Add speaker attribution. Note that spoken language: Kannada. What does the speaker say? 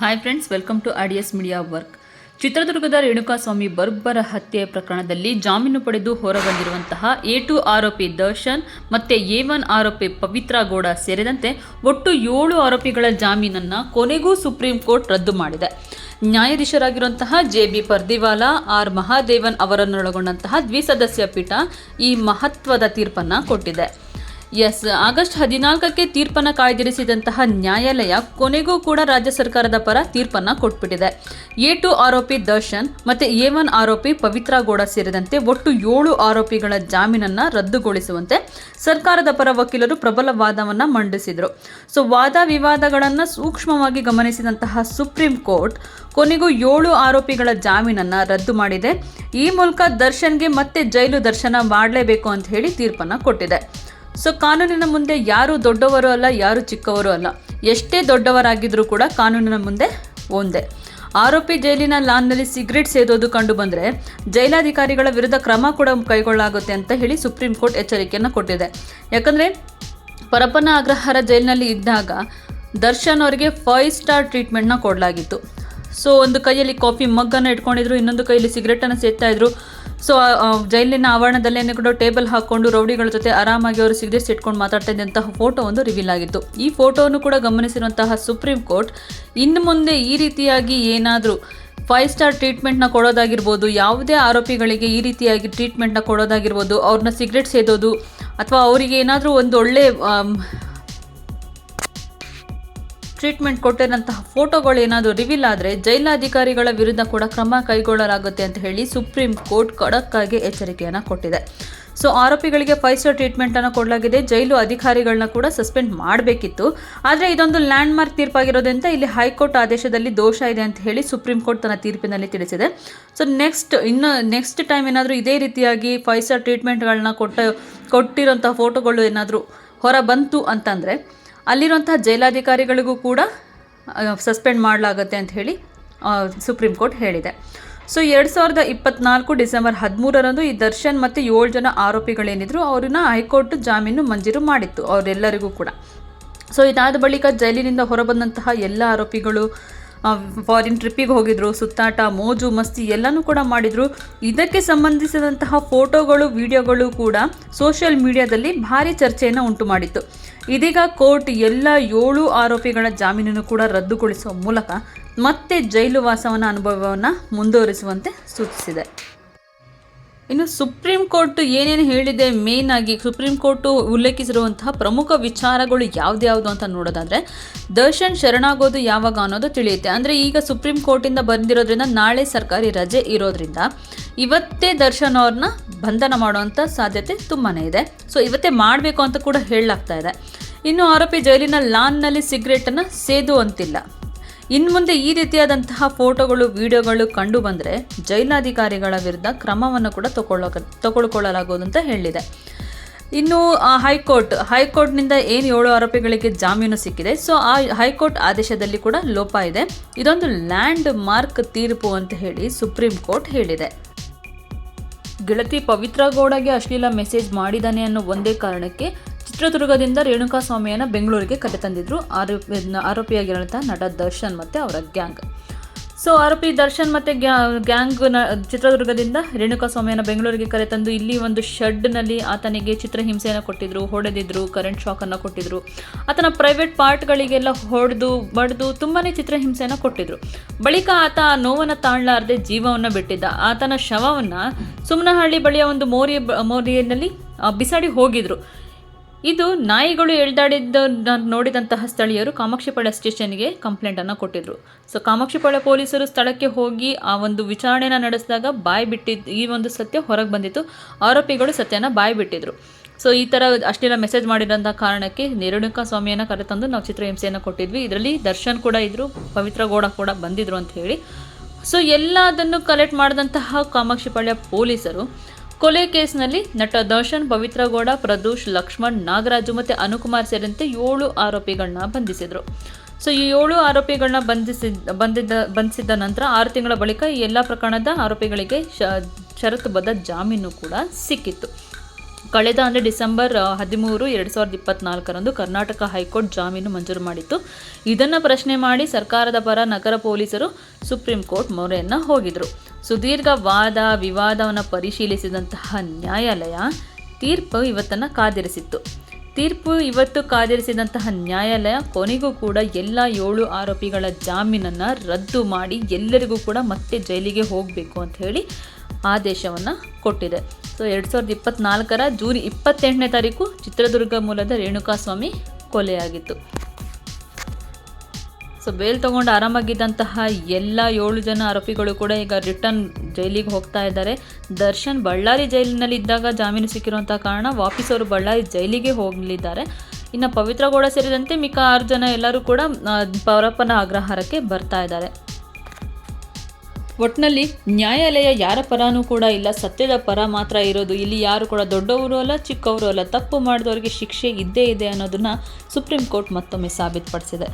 Speaker 1: ಹಾಯ್ ಫ್ರೆಂಡ್ಸ್ ವೆಲ್ಕಮ್ ಟು ಆಡಿಯಸ್ ಮೀಡಿಯಾ ವರ್ಕ್ ಚಿತ್ರದುರ್ಗದ ರೇಣುಕಾಸ್ವಾಮಿ ಬರ್ಬರ ಹತ್ಯೆ ಪ್ರಕರಣದಲ್ಲಿ ಜಾಮೀನು ಪಡೆದು ಹೊರಬಂದಿರುವಂತಹ ಎ ಟು ಆರೋಪಿ ದರ್ಶನ್ ಮತ್ತೆ ಎ ಒನ್ ಆರೋಪಿ ಪವಿತ್ರ ಗೌಡ ಸೇರಿದಂತೆ ಒಟ್ಟು ಏಳು ಆರೋಪಿಗಳ ಜಾಮೀನನ್ನು ಕೊನೆಗೂ ಸುಪ್ರೀಂ ಕೋರ್ಟ್ ರದ್ದು ಮಾಡಿದೆ. ನ್ಯಾಯಾಧೀಶರಾಗಿರುವಂತಹ J B Pardiwala, R Mahadevan ಅವರನ್ನೊಳಗೊಂಡಂತಹ ದ್ವಿಸದಸ್ಯ ಪೀಠ ಈ ಮಹತ್ವದ ತೀರ್ಪನ್ನು ಕೊಟ್ಟಿದೆ. ಎಸ್, ಆಗಸ್ಟ್ ಹದಿನಾಲ್ಕಕ್ಕೆ ತೀರ್ಪನ್ನು ಕಾಯ್ದಿರಿಸಿದಂತಹ ನ್ಯಾಯಾಲಯ ಕೊನೆಗೂ ಕೂಡ ರಾಜ್ಯ ಸರ್ಕಾರದ ಪರ ತೀರ್ಪನ್ನು ಕೊಟ್ಬಿಟ್ಟಿದೆ. ಎ ಟು ಆರೋಪಿ ದರ್ಶನ್ ಮತ್ತು ಎ ಒನ್ ಆರೋಪಿ ಪವಿತ್ರ ಗೌಡ ಸೇರಿದಂತೆ ಒಟ್ಟು ಏಳು ಆರೋಪಿಗಳ ಜಾಮೀನನ್ನು ರದ್ದುಗೊಳಿಸುವಂತೆ ಸರ್ಕಾರದ ಪರ ವಕೀಲರು ಪ್ರಬಲ ವಾದವನ್ನು ಮಂಡಿಸಿದರು. ಸೊ, ವಾದ ವಿವಾದಗಳನ್ನು ಸೂಕ್ಷ್ಮವಾಗಿ ಗಮನಿಸಿದಂತಹ ಸುಪ್ರೀಂ ಕೋರ್ಟ್ ಕೊನೆಗೂ ಏಳು ಆರೋಪಿಗಳ ಜಾಮೀನನ್ನು ರದ್ದು ಮಾಡಿದೆ. ಈ ಮೂಲಕ ದರ್ಶನ್ಗೆ ಮತ್ತೆ ಜೈಲು ದರ್ಶನ ಮಾಡಲೇಬೇಕು ಅಂತ ಹೇಳಿ ತೀರ್ಪನ್ನು ಕೊಟ್ಟಿದೆ. ಸೊ ಕಾನೂನಿನ ಮುಂದೆ ಯಾರು ದೊಡ್ಡವರು ಅಲ್ಲ, ಯಾರು ಚಿಕ್ಕವರು ಅಲ್ಲ. ಎಷ್ಟೇ ದೊಡ್ಡವರಾಗಿದ್ರೂ ಕೂಡ ಕಾನೂನಿನ ಮುಂದೆ ಒಂದೇ. ಆರೋಪಿ ಜೈಲಿನ ಲಾನ್ನಲ್ಲಿ ಸಿಗರೇಟ್ ಸೇದೋದು ಕಂಡು ಬಂದರೆ ಜೈಲಾಧಿಕಾರಿಗಳ ವಿರುದ್ಧ ಕ್ರಮ ಕೂಡ ಕೈಗೊಳ್ಳಲಾಗುತ್ತೆ ಅಂತ ಹೇಳಿ ಸುಪ್ರೀಂ ಕೋರ್ಟ್ ಎಚ್ಚರಿಕೆಯನ್ನು ಕೊಟ್ಟಿದೆ. ಯಾಕಂದರೆ ಪರಪ್ಪನ ಅಗ್ರಹಾರ ಜೈಲಿನಲ್ಲಿ ಇದ್ದಾಗ ದರ್ಶನ್ ಅವರಿಗೆ ಫೈವ್ ಸ್ಟಾರ್ ಟ್ರೀಟ್ಮೆಂಟ್ನ ಕೊಡಲಾಗಿತ್ತು. ಸೊ ಒಂದು ಕೈಯಲ್ಲಿ ಕಾಫಿ ಮಗ್ಗನ್ನು ಇಟ್ಕೊಂಡಿದ್ರು, ಇನ್ನೊಂದು ಕೈಯಲ್ಲಿ ಸಿಗರೇಟನ್ನು ಸೇದ್ತಾ ಇದ್ರು. ಸೊ ಜೈಲಿನ ಆವರಣದಲ್ಲೇನೆ ಕೂಡ ಟೇಬಲ್ ಹಾಕೊಂಡು ರೌಡಿಗಳ ಜೊತೆ ಆರಾಮಾಗಿ ಅವರು ಸಿಗರೇಟ್ ಇಟ್ಕೊಂಡು ಮಾತಾಡ್ತಾ ಫೋಟೋ ಒಂದು ರಿವೀಲ್ ಆಗಿತ್ತು. ಈ ಫೋಟೋವನ್ನು ಕೂಡ ಗಮನಿಸಿರುವಂತಹ ಸುಪ್ರೀಂ ಕೋರ್ಟ್ ಇನ್ನು ಮುಂದೆ ಈ ರೀತಿಯಾಗಿ ಏನಾದರೂ ಫೈವ್ ಸ್ಟಾರ್ ಟ್ರೀಟ್ಮೆಂಟ್ನ ಕೊಡೋದಾಗಿರ್ಬೋದು, ಯಾವುದೇ ಆರೋಪಿಗಳಿಗೆ ಈ ರೀತಿಯಾಗಿ ಟ್ರೀಟ್ಮೆಂಟ್ನ ಕೊಡೋದಾಗಿರ್ಬೋದು, ಅವ್ರನ್ನ ಸಿಗರೇಟ್ ಸೇದೋದು, ಅಥವಾ ಅವರಿಗೆ ಏನಾದರೂ ಒಂದು ಒಳ್ಳೆ ಟ್ರೀಟ್ಮೆಂಟ್ ಕೊಟ್ಟಿರುವಂತಹ ಫೋಟೋಗಳು ಏನಾದರೂ ರಿವೀಲ್ ಆದರೆ ಜೈಲಾಧಿಕಾರಿಗಳ ವಿರುದ್ಧ ಕೂಡ ಕ್ರಮ ಕೈಗೊಳ್ಳಲಾಗುತ್ತೆ ಅಂತ ಹೇಳಿ ಸುಪ್ರೀಂ ಕೋರ್ಟ್ ಖಡಕ್ ಆಗಿ ಎಚ್ಚರಿಕೆಯನ್ನು ಕೊಟ್ಟಿದೆ. ಸೊ ಆರೋಪಿಗಳಿಗೆ ಫೈವ್ ಸ್ಟಾರ್ ಟ್ರೀಟ್ಮೆಂಟನ್ನು ಕೊಡಲಾಗಿದೆ. ಜೈಲು ಅಧಿಕಾರಿಗಳನ್ನ ಕೂಡ ಸಸ್ಪೆಂಡ್ ಮಾಡಬೇಕಿತ್ತು. ಆದರೆ ಇದೊಂದು ಲ್ಯಾಂಡ್ಮಾರ್ಕ್ ತೀರ್ಪಾಗಿರೋದ್ರಿಂದ ಇಲ್ಲಿ ಹೈಕೋರ್ಟ್ ಆದೇಶದಲ್ಲಿ ದೋಷ ಇದೆ ಅಂತ ಹೇಳಿ ಸುಪ್ರೀಂ ಕೋರ್ಟ್ ತನ್ನ ತೀರ್ಪಿನಲ್ಲಿ ತಿಳಿಸಿದೆ. ಸೊ ನೆಕ್ಸ್ಟ್ ಇನ್ನು ನೆಕ್ಸ್ಟ್ ಟೈಮ್ ಏನಾದರೂ ಇದೇ ರೀತಿಯಾಗಿ ಫೈವ್ ಸ್ಟಾರ್ ಟ್ರೀಟ್ಮೆಂಟ್ಗಳನ್ನ ಕೊಟ್ಟ ಕೊಟ್ಟಿರೋಂಥ ಫೋಟೋಗಳು ಏನಾದರೂ ಹೊರ ಬಂತು ಅಂತಂದರೆ ಅಲ್ಲಿರುವಂತಹ ಜೈಲಾಧಿಕಾರಿಗಳಿಗೂ ಕೂಡ ಸಸ್ಪೆಂಡ್ ಮಾಡಲಾಗುತ್ತೆ ಅಂತ ಹೇಳಿ ಸುಪ್ರೀಂ ಕೋರ್ಟ್ ಹೇಳಿದೆ. ಸೊ, ಎರಡು ಸಾವಿರದ ಇಪ್ಪತ್ನಾಲ್ಕು ಡಿಸೆಂಬರ್ ಹದಿಮೂರರಂದು ಈ ದರ್ಶನ್ ಮತ್ತು ಏಳು ಜನ ಆರೋಪಿಗಳೇನಿದ್ರು, ಅವ್ರನ್ನ ಹೈಕೋರ್ಟ್ ಜಾಮೀನು ಮಂಜೂರು ಮಾಡಿತ್ತು, ಅವರೆಲ್ಲರಿಗೂ ಕೂಡ. ಸೊ, ಇದಾದ ಬಳಿಕ ಜೈಲಿನಿಂದ ಹೊರಬಂದಂತಹ ಎಲ್ಲ ಆರೋಪಿಗಳು ಫಾರಿನ್ ಟ್ರಿಪ್ಪಿಗೆ ಹೋಗಿದ್ರು, ಸುತ್ತಾಟ, ಮೋಜು, ಮಸ್ತಿ ಎಲ್ಲನೂ ಕೂಡ ಮಾಡಿದ್ರು. ಇದಕ್ಕೆ ಸಂಬಂಧಿಸಿದಂತಹ ಫೋಟೋಗಳು, ವಿಡಿಯೋಗಳು ಕೂಡ ಸೋಷಿಯಲ್ ಮೀಡಿಯಾದಲ್ಲಿ ಭಾರಿ ಚರ್ಚೆಯನ್ನು ಉಂಟು ಮಾಡಿತ್ತು. ಇದೀಗ ಕೋರ್ಟ್ ಎಲ್ಲ ಏಳು ಆರೋಪಿಗಳ ಜಾಮೀನನ್ನು ಕೂಡ ರದ್ದುಗೊಳಿಸುವ ಮೂಲಕ ಮತ್ತೆ ಜೈಲು ವಾಸವನ ಅನುಭವವನ್ನು ಮುಂದುವರಿಸುವಂತೆ ಸೂಚಿಸಿದೆ. ಇನ್ನು ಸುಪ್ರೀಂ ಕೋರ್ಟ್ ಏನೇನು ಹೇಳಿದೆ ಮೇನ್ ಆಗಿ ಸುಪ್ರೀಂ ಕೋರ್ಟು ಉಲ್ಲೇಖಿಸಿರುವಂತಹ ಪ್ರಮುಖ ವಿಚಾರಗಳು ಯಾವ್ದ್ಯಾವುದು ಅಂತ ನೋಡೋದಾದ್ರೆ, ದರ್ಶನ್ ಶರಣಾಗೋದು ಯಾವಾಗ ಅನ್ನೋದು ತಿಳಿಯುತ್ತೆ. ಅಂದರೆ ಈಗ ಸುಪ್ರೀಂ ಕೋರ್ಟಿಂದ ಬಂದಿರೋದ್ರಿಂದ ನಾಳೆ ಸರ್ಕಾರಿ ರಜೆ ಇರೋದ್ರಿಂದ ಇವತ್ತೇ ದರ್ಶನ್ ಅವ್ರನ್ನ ಬಂಧನ ಮಾಡುವಂಥ ಸಾಧ್ಯತೆ ತುಂಬಾ ಇದೆ. ಸೊ ಇವತ್ತೇ ಮಾಡಬೇಕು ಅಂತ ಕೂಡ ಹೇಳಲಾಗ್ತಾ ಇದೆ. ಇನ್ನು ಆರೋಪಿ ಜೈಲಿನ ಲಾನ್ನಲ್ಲಿ ಸಿಗರೇಟನ್ನು ಸೇದುವಂತಿಲ್ಲ ಇನ್ನು ಮುಂದೆ ಈ ರೀತಿಯಾದಂತಹ ಫೋಟೋಗಳು, ವಿಡಿಯೋಗಳು ಕಂಡು ಬಂದರೆ ಜೈಲಾಧಿಕಾರಿಗಳ ವಿರುದ್ಧ ಕ್ರಮವನ್ನು ಕೂಡ ತಗೊಳ್ಳೋ ತಗೊಳ್ಕೊಳ್ಳಲಾಗುವುದು ಅಂತ ಹೇಳಿದೆ. ಇನ್ನು ಹೈಕೋರ್ಟ್, ಹೈಕೋರ್ಟ್ನಿಂದ ಏನು ಏಳು ಆರೋಪಿಗಳಿಗೆ ಜಾಮೀನು ಸಿಕ್ಕಿದೆ. ಸೊ, ಆ ಹೈಕೋರ್ಟ್ ಆದೇಶದಲ್ಲಿ ಕೂಡ ಲೋಪ ಇದೆ. ಇದೊಂದು ಲ್ಯಾಂಡ್ ಮಾರ್ಕ್ ತೀರ್ಪು ಅಂತ ಹೇಳಿ ಸುಪ್ರೀಂ ಕೋರ್ಟ್ ಹೇಳಿದೆ. ಗೆಳತಿ ಪವಿತ್ರ ಗೌಡಗೆ ಅಶ್ಲೀಲ ಮೆಸೇಜ್ ಮಾಡಿದಾನೆ ಅನ್ನೋ ಒಂದೇ ಕಾರಣಕ್ಕೆ ಚಿತ್ರದುರ್ಗದಿಂದ ರೇಣುಕಾಸ್ವಾಮಿಯನ್ನು ಬೆಂಗಳೂರಿಗೆ ಕರೆತಂದಿದ್ರು ಆರೋಪಿ ಆರೋಪಿಯಾಗಿರೋಂಥ ನಟ ದರ್ಶನ್ ಮತ್ತು ಅವರ ಗ್ಯಾಂಗ್. ಸೊ ಆರೋಪಿ ದರ್ಶನ್ ಮತ್ತು ಗ್ಯಾಂಗ್ನ, ಚಿತ್ರದುರ್ಗದಿಂದ ರೇಣುಕಾಸ್ವಾಮಿಯನ್ನು ಬೆಂಗಳೂರಿಗೆ ಕರೆತಂದು ಇಲ್ಲಿ ಒಂದು ಶೆಡ್ನಲ್ಲಿ ಆತನಿಗೆ ಚಿತ್ರಹಿಂಸೆಯನ್ನು ಕೊಟ್ಟಿದ್ರು, ಹೊಡೆದಿದ್ರು ಕರೆಂಟ್ ಶಾಕನ್ನು ಕೊಟ್ಟಿದ್ರು. ಆತನ ಪ್ರೈವೇಟ್ ಪಾರ್ಟ್ಗಳಿಗೆಲ್ಲ ಹೊಡೆದು, ಬಡಿದು ತುಂಬಾ ಚಿತ್ರಹಿಂಸೆಯನ್ನು ಕೊಟ್ಟಿದ್ರು. ಬಳಿಕ ಆತ ಆ ನೋವನ್ನು ತಾಳಲಾರದೆ ಜೀವವನ್ನು ಬಿಟ್ಟಿದ್ದ. ಆತನ ಶವವನ್ನು ಸುಮ್ಮನಹಳ್ಳಿ ಬಳಿಯ ಒಂದು ಮೋರಿ ಮೋರಿಯಲ್ಲಿ ಬಿಸಾಡಿ ಹೋಗಿದ್ರು. ಇದು ನಾಯಿಗಳು ಎಳ್ದಾಡಿದ್ದ ನೋಡಿದಂತಹ ಸ್ಥಳೀಯರು ಕಾಮಾಕ್ಷಿಪಾಳ್ಯ ಸ್ಟೇಷನ್ಗೆ ಕಂಪ್ಲೇಂಟನ್ನು ಕೊಟ್ಟಿದ್ರು. ಸೊ ಕಾಮಾಕ್ಷಿಪಾಳ್ಯ ಪೊಲೀಸರು ಸ್ಥಳಕ್ಕೆ ಹೋಗಿ ಆ ಒಂದು ವಿಚಾರಣೆನ ನಡೆಸಿದಾಗ ಬಾಯಿ ಬಿಟ್ಟಿದ್ದು ಈ ಒಂದು ಸತ್ಯ ಹೊರಗೆ ಬಂದಿತ್ತು. ಆರೋಪಿಗಳು ಸತ್ಯನ ಬಾಯಿ ಬಿಟ್ಟಿದ್ರು. ಸೊ, ಈ ಥರ ಅಷ್ಟೆಲ್ಲ ಮೆಸೇಜ್ ಮಾಡಿರೋಂಥ ಕಾರಣಕ್ಕೆ ನೇರುಣಿಕಾ ಸ್ವಾಮಿಯನ್ನು ಕರೆತಂದು ನಾವು ಚಿತ್ರಹಿಂಸೆಯನ್ನು ಕೊಟ್ಟಿದ್ವಿ. ಇದರಲ್ಲಿ ದರ್ಶನ್ ಕೂಡ ಇದ್ದರು ಪವಿತ್ರ ಗೌಡ ಕೂಡ ಬಂದಿದ್ರು ಅಂತ ಹೇಳಿ. ಸೊ, ಎಲ್ಲದನ್ನು ಕಲೆಕ್ಟ್ ಮಾಡಿದಂತಹ ಕಾಮಾಕ್ಷಿಪಾಳ್ಯ ಪೊಲೀಸರು ಕೊಲೆ ಕೇಸ್ನಲ್ಲಿ ನಟ ದರ್ಶನ್ ಪವಿತ್ರಗೌಡ ಪ್ರದೋಷ್, ಲಕ್ಷ್ಮಣ್, ನಾಗರಾಜು ಮತ್ತು ಅನುಕುಮಾರ್ ಸೇರಿದಂತೆ ಏಳು ಆರೋಪಿಗಳನ್ನ ಬಂಧಿಸಿದರು. ಸೊ, ಈ ಏಳು ಆರೋಪಿಗಳನ್ನ ಬಂಧಿಸಿದ ಬಂದಿದ್ದ, ಬಂಧಿಸಿದ ನಂತರ ಆರು ತಿಂಗಳ ಬಳಿಕ ಈ ಎಲ್ಲ ಪ್ರಕರಣದ ಆರೋಪಿಗಳಿಗೆ ಷರತ್ತುಬದ್ಧ ಜಾಮೀನು ಕೂಡ ಸಿಕ್ಕಿತ್ತು. ಕಳೆದ ಅಂದರೆ ಡಿಸೆಂಬರ್ ಹದಿಮೂರು, ಎರಡು ಸಾವಿರದ ಇಪ್ಪತ್ನಾಲ್ಕರಂದು ಕರ್ನಾಟಕ ಹೈಕೋರ್ಟ್ ಜಾಮೀನು ಮಂಜೂರು ಮಾಡಿತ್ತು. ಇದನ್ನು ಪ್ರಶ್ನೆ ಮಾಡಿ ಸರ್ಕಾರದ ಪರ ನಗರ ಪೊಲೀಸರು ಸುಪ್ರೀಂ ಕೋರ್ಟ್ ಮೊರೆಯನ್ನು ಹೋಗಿದ್ರು. ಸುದೀರ್ಘ ವಾದ ವಿವಾದವನ್ನು ಪರಿಶೀಲಿಸಿದಂತಹ ನ್ಯಾಯಾಲಯ ತೀರ್ಪು ಇವತ್ತನ್ನು ಕಾದಿರಿಸಿತ್ತು. ತೀರ್ಪು ಇವತ್ತು ಕಾದಿರಿಸಿದಂತಹ ನ್ಯಾಯಾಲಯ ಕೊನೆಗೂ ಕೂಡ ಎಲ್ಲ ಏಳು ಆರೋಪಿಗಳ ಜಾಮೀನನ್ನು ರದ್ದು ಮಾಡಿ ಎಲ್ಲರಿಗೂ ಕೂಡ ಮತ್ತೆ ಜೈಲಿಗೆ ಹೋಗಬೇಕು ಅಂತ ಹೇಳಿ ಆದೇಶವನ್ನು ಕೊಟ್ಟಿದೆ. ಸೊ, ಎರಡು ಸಾವಿರದ ಇಪ್ಪತ್ತ್ನಾಲ್ಕರ ಜೂನ್ ಇಪ್ಪತ್ತೆಂಟನೇ ತಾರೀಕು ಚಿತ್ರದುರ್ಗ ಮೂಲದ ರೇಣುಕಾಸ್ವಾಮಿ ಕೊಲೆಯಾಗಿತ್ತು. ಸೊ ಬೇಲ್ ತಗೊಂಡು ಆರಾಮಾಗಿದ್ದಂತಹ ಎಲ್ಲ ಏಳು ಜನ ಆರೋಪಿಗಳು ಕೂಡ ಈಗ ರಿಟರ್ನ್ ಜೈಲಿಗೆ ಹೋಗ್ತಾ ಇದ್ದಾರೆ. ದರ್ಶನ್ ಬಳ್ಳಾರಿ ಜೈಲಿನಲ್ಲಿ ಇದ್ದಾಗ ಜಾಮೀನು ಸಿಕ್ಕಿರುವಂಥ ಕಾರಣ ವಾಪಸ್ ಅವರು ಬಳ್ಳಾರಿ ಜೈಲಿಗೆ ಹೋಗಲಿದ್ದಾರೆ. ಇನ್ನು ಪವಿತ್ರಗೌಡ ಸೇರಿದಂತೆ ಮಿಕ್ಕ ಆರು ಜನ ಎಲ್ಲರೂ ಕೂಡ ಪೌರಪ್ಪನ ಪರಪ್ಪನ ಅಗ್ರಹಾರಕ್ಕೆ ಬರ್ತಾ ಇದ್ದಾರೆ. ಒಟ್ಟಿನಲ್ಲಿ ನ್ಯಾಯಾಲಯ ಯಾರ ಪರಾನೂ ಕೂಡ ಇಲ್ಲ. ಸತ್ಯದ ಪರ ಮಾತ್ರ ಇರೋದು. ಇಲ್ಲಿ ಯಾರು ಕೂಡ ದೊಡ್ಡವರು ಅಲ್ಲ, ಚಿಕ್ಕವರು ಅಲ್ಲ. ತಪ್ಪು ಮಾಡಿದವರಿಗೆ ಶಿಕ್ಷೆ ಇದ್ದೇ ಇದೆ ಅನ್ನೋದನ್ನು ಸುಪ್ರೀಂ ಕೋರ್ಟ್ ಮತ್ತೊಮ್ಮೆ ಸಾಬೀತುಪಡಿಸಿದೆ.